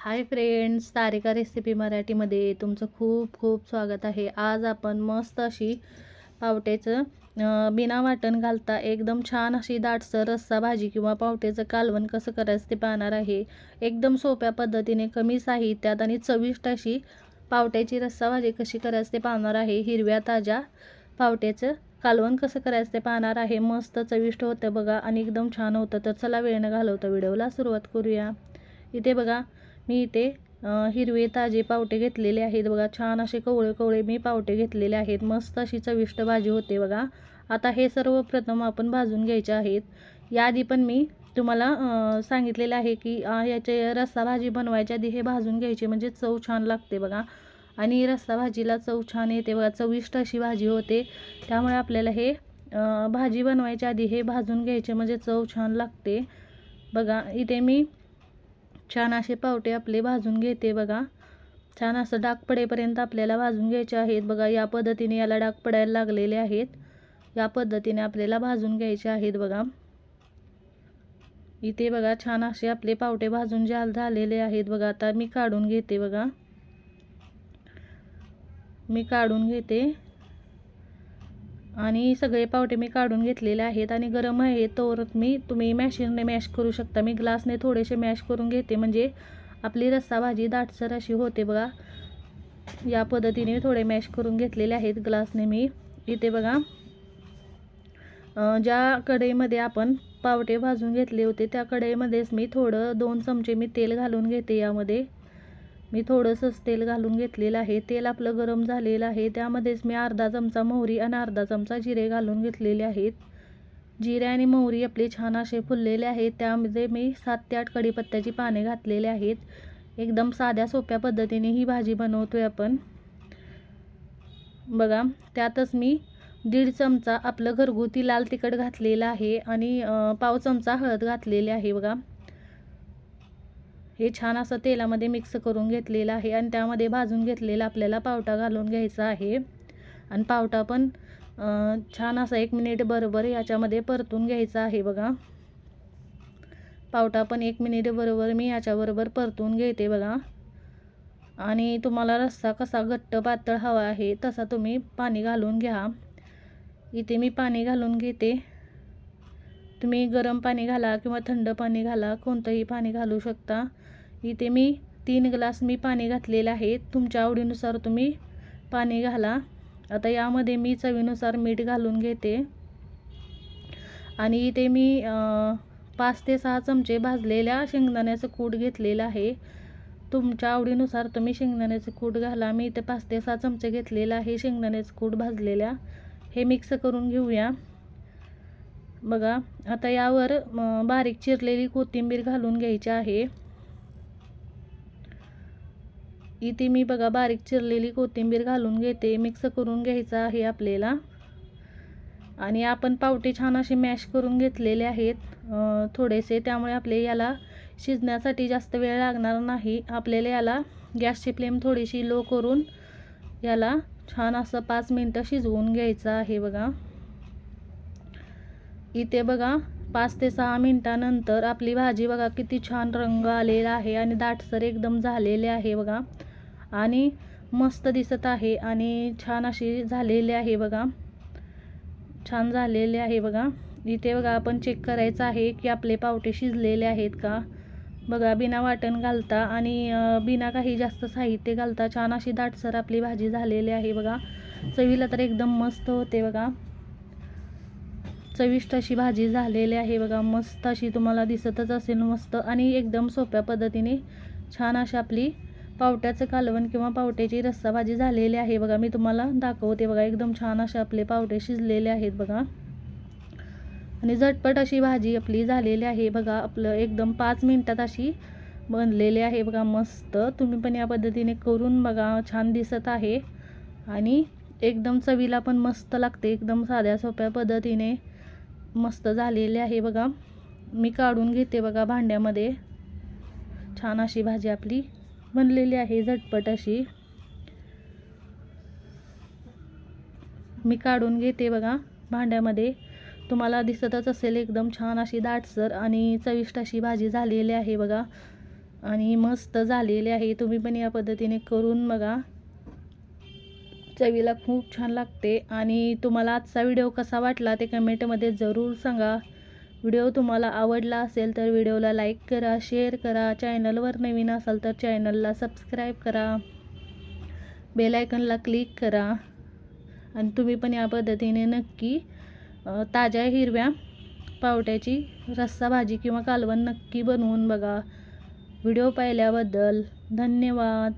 Hi friends तारिका recipe मराठीमध्ये तुमचं खूप खूप स्वागत आहे. आज आपण मस्त अशी पावट्याचं बिना वाटण घालता एकदम छान अशी दाटसर रस्सा भाजी किंवा पावट्याचं कालवण कसं करायचं ते पाहणार आहे. एकदम सोप्या पद्धतीने कमी साहित्यात आणि चविष्ट अशी पावट्याची रस्सा भाजी कशी करायचं ते पाहणार आहे. हिरव्या ताज्या पावट्याचं कालवण कसं करायचं ते पाहणार आहे. मस्त चविष्ट होतं बघा आणि एकदम छान होतं. तर चला वेळ न घालवता व्हिडिओला सुरुवात करूया. इथे बघा मी इथे हिरवे ताजे पावटे घेतलेले आहेत बघा. छान असे कवळे कवळे मी पावटे घेतलेले आहेत. मस्त अशी चविष्ट भाजी होते बघा. आता हे सर्वप्रथम आपण भाजून घ्यायचे आहेत. याआधी पण मी तुम्हाला सांगितलेलं आहे की याचे रस्सा भाजी बनवायच्या आधी हे भाजून घ्यायचे. म्हणजे चव छान लागते बघा. आणि रस्सा भाजीला चव छान येते बघा. चविष्ट अशी भाजी होते. त्यामुळे आपल्याला हे भाजी बनवायच्या आधी हे भाजून घ्यायचे. म्हणजे चव छान लागते. बघा इथे मी छान असे पावटे आपले भाजून घेते बघा. छान असं डाग पडेपर्यंत आपल्याला भाजून घ्यायचे आहेत. बघा या पद्धतीने याला डाग पडायला लागलेले आहेत. या पद्धतीने आपल्याला भाजून घ्यायचे आहेत बघा. इथे बघा छान असे आपले पावटे भाजून जाल झालेले आहेत बघा. आता मी काढून घेते बघा. मी काढून घेते. आणि सगळे पावटे मी काढून घेतलेले आहेत आणि गरम आहे तोवरच मी तुम्ही मॅशीनने मॅश करू शकता. मी ग्लासने थोडेसे मॅश करून घेते. म्हणजे आपली रस्सा भाजी दाटसर अशी होते बघा. या पद्धतीने थोडे मॅश करून घेतलेले आहेत ग्लासने मी. इथे बघा. ज्या कढईमध्ये आपण पावटे भाजून घेतले होते त्या कढईमध्येच मी थोडं दोन चमचे मी तेल घालून घेते यामध्ये. मी थोडंसंच तेल घालून घेतलेलं आहे. तेल आपलं गरम झालेलं आहे. त्यामध्येच मी अर्धा चमचा मोहरी आणि अर्धा चमचा जिरे घालून घेतलेले आहेत. जिरे आणि मोहरी आपले छान असे फुललेले आहेत. त्यामध्ये मी सात ते आठ कढीपत्त्याची पाने घातलेले आहेत. एकदम साध्या सोप्या पद्धतीने ही भाजी बनवतोय आपण. बघा त्यातच मी दीड चमचा आपलं घरगुती लाल तिखट घातलेलं आहे आणि पाव चमचा हळद घातलेली आहे. बघा हे छान असं तेलामध्ये मिक्स करून घेतलेलं आहे आणि त्यामध्ये भाजून घेतलेला आपल्याला पावटा घालून घ्यायचा आहे. आणि पावटा पण छान असा एक मिनिट बरोबर याच्यामध्ये परतून घ्यायचा आहे बघा. पावटा पण एक मिनिट बरोबर मी याच्याबरोबर परतून घेते बघा. आणि तुम्हाला रस्सा कसा घट्ट पातळ हवा आहे तसा तुम्ही पाणी घालून घ्या. इथे मी पाणी घालून घेते. तुम्ही गरम पाणी घाला किंवा थंड पाणी घाला कोणतंही पाणी घालू शकता. इथे मी तीन ग्लास मी पाणी घातलेलं आहे. तुमच्या आवडीनुसार तुम्ही पाणी घाला. आता यामध्ये मी चवीनुसार मीठ घालून घेते. आणि इथे मी पाच ते सहा चमचे भाजलेल्या शेंगदाण्याचं कूट घेतलेलं आहे. तुमच्या आवडीनुसार तुम्ही शेंगदाण्याचं कूट घाला. मी इथे पाच ते सहा चमचे घेतलेलं आहे शेंगदाण्याचं कूट भाजलेल्या. हे मिक्स करून घेऊया. बघा आता यावर बारीक चिरलेली कोथिंबीर घालून घ्यायची आहे. इथे मी बघा बारीक चिरलेली कोथिंबीर घालून घेते. मिक्स करून घ्यायचं आहे आपल्याला. आणि आपण पावटे छान असे मॅश करून घेतलेले आहेत. थोडेसे. त्यामुळे आपले याला शिजण्यासाठी जास्त वेळ लागणार नाही. आपल्याला याला गॅसची फ्लेम थोडीशी लो करून याला छान असं पाच मिनटं शिजवून घ्यायचं आहे बघा. इथे बघा पाच ते सहा मिनटानंतर आपली भाजी बघा किती छान रंग आलेला आहे आणि दाटसर एकदम झालेले आहे बघा. आणि मस्त दिसत आहे आणि छान अशी झालेली आहे बघा. छान झालेले आहे बघा. इथे बघा आपण चेक करायचं आहे की आपले पावटे शिजलेले आहेत का? बघा बिना वाटण घालता आणि बिना काही जास्त साहित्य घालता छान अशी दाटसर आपली भाजी झालेली आहे बघा. चवीला तर एकदम मस्त होते बघा. चविष्ट अशी भाजी झालेली आहे बघा. मस्त अशी तुम्हाला दिसतच असेल मस्त आणि एकदम सोप्या पद्धतीने छान अशी आपली पावट्याचं कालवण किंवा पावट्याची रस्सा भाजी झालेली आहे बघा. मी तुम्हाला दाखवते बघा. एकदम छान असे आपले पावटे शिजलेले आहेत बघा. आणि झटपट अशी भाजी आपली झालेली आहे बघा. आपलं एकदम पाच मिनटात अशी बनलेली आहे बघा. मस्त. तुम्ही पण या पद्धतीने करून बघा. छान दिसत आहे. आणि एकदम चवीला पण मस्त लागते. एकदम साध्या सोप्या पद्धतीने. मस्त झालेली आहे बघा. मी काढून घेते बघा भांड्यामध्ये. छान अशी भाजी आपली बनलेली आहे झटपट अशी. मी काढून घेते बघा भांड्यामध्ये. तुम्हाला दिसतच असेल एकदम छान अशी दाटसर आणि चविष्ट अशी भाजी झालेली आहे बघा. आणि मस्त झालेली आहे. तुम्ही पण या पद्धतीने करून बघा. चवीला खूप छान लागते आणि तुम्हाला आजचा व्हिडिओ कसा वाटला ते कमेंटमध्ये जरूर सांगा. व्हिडिओ तुम्हाला आवडला असेल तर व्हिडिओला लाईक करा शेअर करा चॅनलवर नवीन असाल तर चॅनलला सबस्क्राईब करा. बेलायकनला क्लिक करा आणि तुम्ही पण या पद्धतीने नक्की ताज्या हिरव्या पावट्याची रस्सा भाजी किंवा कालवण नक्की बनवून बघा. व्हिडिओ पाहिल्याबद्दल धन्यवाद.